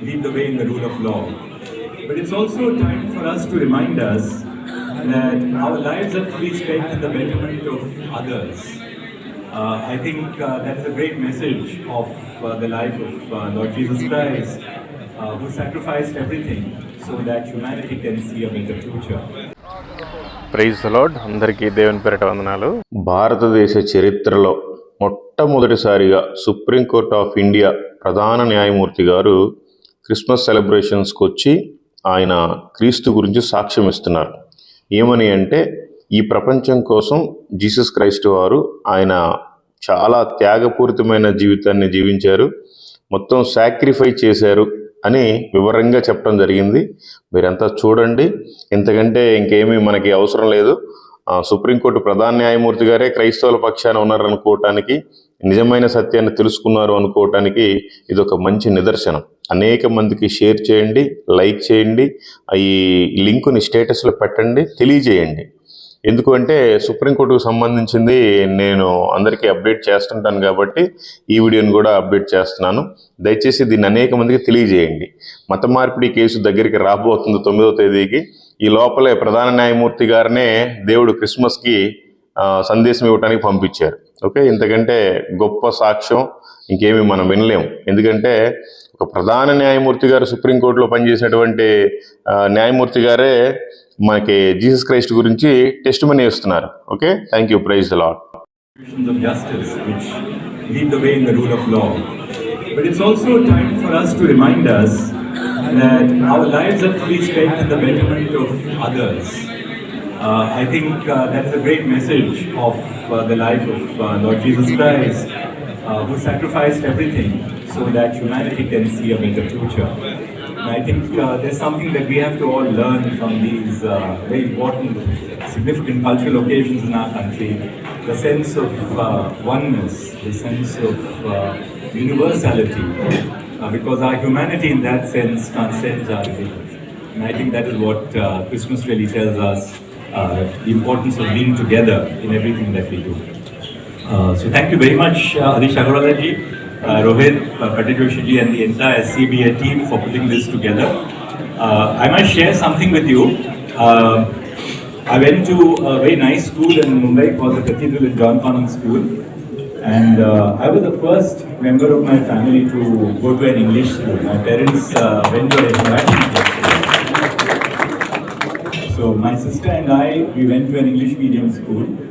lead the way in the rule of law. But it's also time for us to remind us that our lives are to be spent in the betterment of others. Uh, I think uh, that's a great message of uh, the life of uh, Lord Jesus Christ, uh, who sacrificed everything so that humanity can see a better future. Praise Lord అందరికీ దేవుని పేరిట వందనాలు భారతదేశ చరిత్రలో మొట్టమొదటిసారిగా Supreme Court of India ప్రధాన న్యాయమూర్తి గారు క్రిస్మస్ సెలబ్రేషన్స్కి వచ్చి ఆయన క్రీస్తు గురించి సాక్ష్యం ఇస్తున్నారు. ఏమని అంటే ఈ ప్రపంచం కోసం జీసస్ క్రైస్ట్ వారు ఆయన చాలా త్యాగపూరితమైన జీవితాన్ని జీవించారు. మొత్తం సాక్రిఫై చేశారు అని వివరంగా చెప్పడం జరిగింది. మీరంతా చూడండి. ఇంతకంటే ఇంకేమీ మనకి అవసరం లేదు. సుప్రీంకోర్టు ప్రధాన న్యాయమూర్తి గారే క్రైస్తవుల పక్షాన ఉన్నారనుకోవటానికి నిజమైన సత్యాన్ని తెలుసుకున్నారు అనుకోవటానికి ఇది ఒక మంచి నిదర్శనం. అనేక మందికి షేర్ చేయండి లైక్ చేయండి ఈ లింకుని స్టేటస్లో పెట్టండి తెలియజేయండి. ఎందుకంటే సుప్రీంకోర్టుకు సంబంధించింది నేను అందరికీ అప్డేట్ చేస్తుంటాను కాబట్టి ఈ వీడియోని కూడా అప్డేట్ చేస్తున్నాను. దయచేసి దీన్ని అనేక మందికి తెలియజేయండి. మత మార్పిడి కేసు దగ్గరికి రాబోతుంది తొమ్మిదవ తేదీకి. ఈ లోపలే ప్రధాన న్యాయమూర్తి గారినే దేవుడు క్రిస్మస్కి సందేశం ఇవ్వడానికి పంపించారు. ఓకే? ఇంతకంటే గొప్ప సాక్ష్యం ఇంకేమీ మనం వినలేము. ఎందుకంటే ఒక ప్రధాన న్యాయమూర్తి గారు సుప్రీంకోర్టులో పనిచేసినటువంటి న్యాయమూర్తి గారే మనకి జీసస్ క్రైస్ట్ గురించి టెస్ట్ మనీ ఇస్తున్నారు okay thank you praise the Lord. But it's also time for us to remind us that our lives have to be spent in the betterment of others. Uh, I think uh, that's a great message of uh, the life of uh, Lord Jesus Christ, uh, who sacrificed everything so that humanity can see a better future. And I think uh, there's something that we have to all learn from these uh, very important, significant cultural occasions in our country. The sense of uh, oneness, the sense of uh, universality, uh, because our humanity in that sense transcends our religion. And I think that is what Christmas really tells us, the importance of being together in everything that we do. Uh, so thank you very much, uh, Adish uh, Rohit, uh, Joshi and the entire CBA team for putting this together. Uh, I must share something with you. Uh, I went to a very nice school in Mumbai called the Cathedral in John Connon School. And uh, I was the first member of my family to go to an English school. My parents uh, went to an international school. So my sister and I, we went to an English medium school.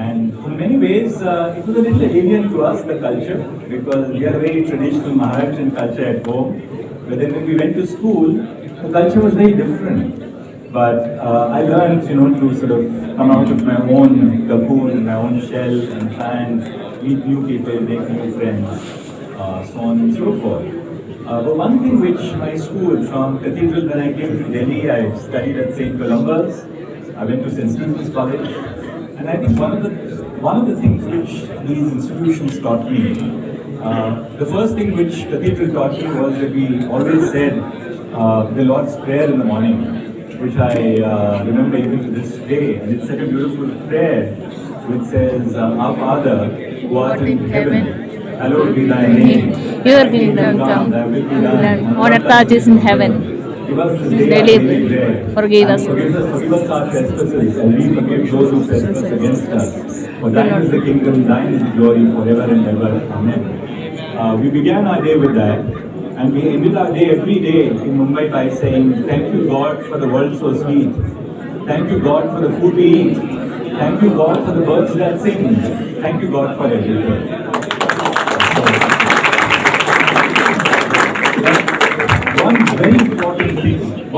And in many ways, uh, it was a little alien to us, the culture, because we are very traditional Maharashtrian culture at home. But then when we went to school, the culture was very different. But uh, I learned, you know, to sort of come out of my own cocoon, my own shell, and try and meet new people, make new friends, uh, so on and so forth. Uh, but one thing which my school, from Cathedral, when I came to Delhi, I studied at St. Columbus. I went to St. Stephen's College, and I think one of the one of the things which these institutions taught me, uh, the first thing which Cathedral taught me was that we always said uh, the Lord's Prayer in the morning, which I uh, remember even to this day, and it's such a beautiful prayer which says, uh, "Our Father who art in heaven." Hallowed be thy name. Your kingdom come, thy will be done on earth as in heaven. Bread. forgive us. Forgive us, forgive us our trespasses, and we forgive those who trespass against us. For thine is the kingdom, thine is the glory, forever and ever. Amen. Uh, we began our day with that, and we ended our day every day in Mumbai by saying, Thank you, God, for the world so sweet. Thank you, God, for the food we eat. Thank you, God, for the birds that sing. Thank you, God, for everything.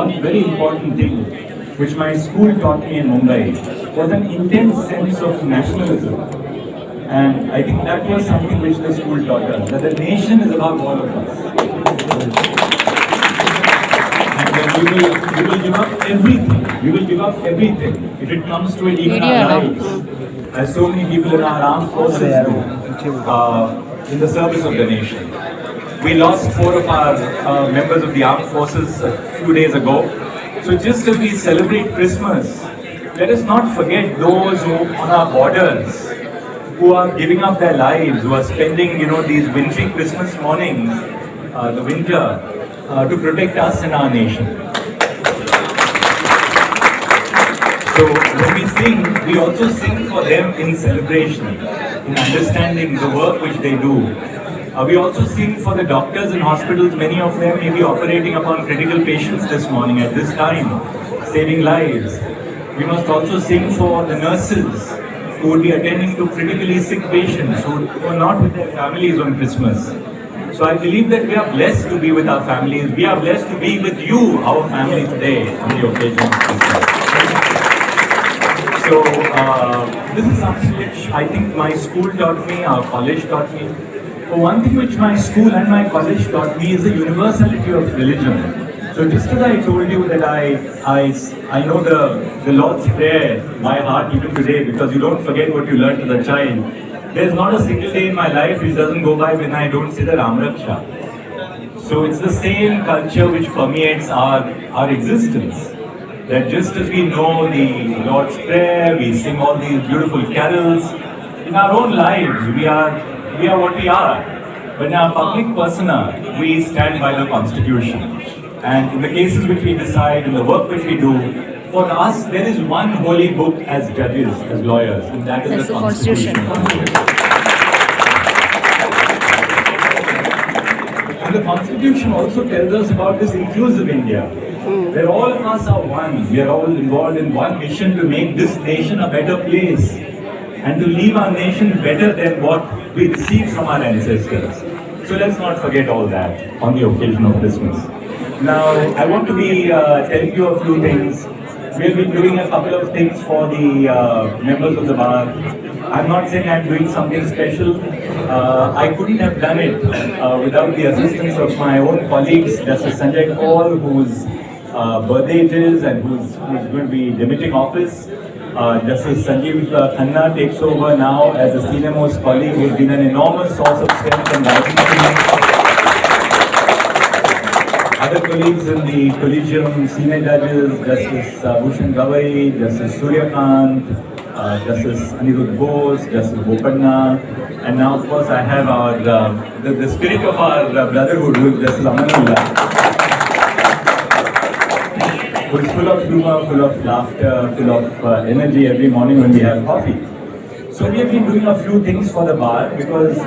One very important thing which my school taught me in Mumbai was an intense sense of nationalism. And I think that was something which the school taught us, that the nation is about all of us. And that we will, we will give up everything, we will give up everything if it comes to it, even our lives. As so many people in our armed forces do, uh, in the service of the nation. We lost four of our uh, members of the armed forces a few days ago. So just as we celebrate Christmas, let us not forget those who on our borders who are giving up their lives, who are spending, you know, these wintry Christmas mornings, uh, the winter, uh, to protect us and our nation. So when we sing, we also sing for them in celebration, in understanding the work which they do. Uh, we also sing for the doctors in hospitals. Many of them may be operating upon critical patients this morning at this time, saving lives. We must also sing for the nurses who would be attending to critically sick patients who who are not with their families on Christmas. So I believe that we are blessed to be with our families. We are blessed to be with you, our family today on the occasion of Christmas. So uh, this is something which I think my school taught me, our college taught me. One thing which my school and my college taught me is the universality of religion. So just as I told you that I, I, I know the, the Lord's Prayer by heart even today because you don't forget what you learned as a child. There's not a single day in my life which doesn't go by when I don't say the Ram. So it's the same culture which permeates our, our existence. That just as we know the Lord's Prayer, we sing all these beautiful carols, in our own lives we are we are what we are. But in our public persona, we stand by the Constitution. And in the cases which we decide, in the work which we do, for us there is one holy book as judges, as lawyers, and that is That's the the Constitution. And the Constitution also tells us about this inclusive India, hmm. where all of us are one. We are all involved in one mission to make this nation a better place and to leave our nation better than what we received from our ancestors. So let's not forget all that on the occasion of Christmas. Now, I want to be uh, telling you a few things. We'll be doing a couple of things for the uh, members of the bar. I'm not saying I'm doing something special. Uh, I couldn't have done it uh, without the assistance of my own colleagues, Justice Sanjay Kaul, whose uh, birthday it is and who's, who's going to be limiting office. Uh, Justice Sanjeev uh, Khanna takes over now as a most colleague. Who's been an enormous source of strength and guidance. Other colleagues in the collegium, senior judges, Justice uh, Bhushan Justice Suryakant, uh, Justice Anirudh Bose, Justice Bopanna, and now of course I have our, uh, the, the spirit of our uh, brotherhood, Justice Amanullah is full of humor, full of laughter, full of uh, energy every morning when we have coffee. So we have been doing a few things for the bar because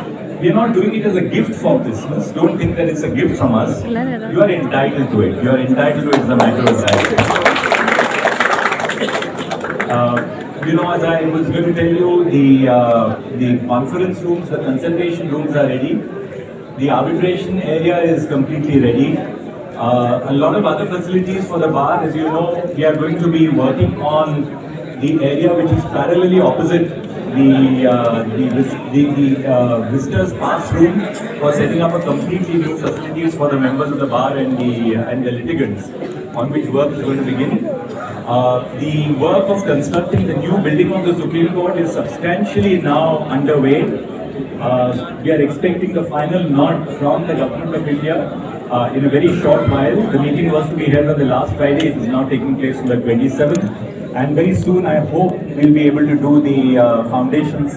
we are not doing it as a gift for Christmas. Don't think that it's a gift from us. You are entitled to it. You are entitled to it as a matter of right. Uh, you know, as I was going to tell you, the uh, the conference rooms, the consultation rooms are ready. The arbitration area is completely ready. Uh, a lot of other facilities for the bar, as you know, we are going to be working on the area which is parallelly opposite the uh, the, the, the uh, visitors pass room for setting up a completely new facilities for the members of the bar and the and the litigants, on which work is going to begin. Uh, the work of constructing the new building of the Supreme Court is substantially now underway. Uh, we are expecting the final nod from the Government of India uh, in a very short while. The meeting was to be held on the last Friday. It is now taking place on the 27th. And very soon, I hope we'll be able to do the uh, foundation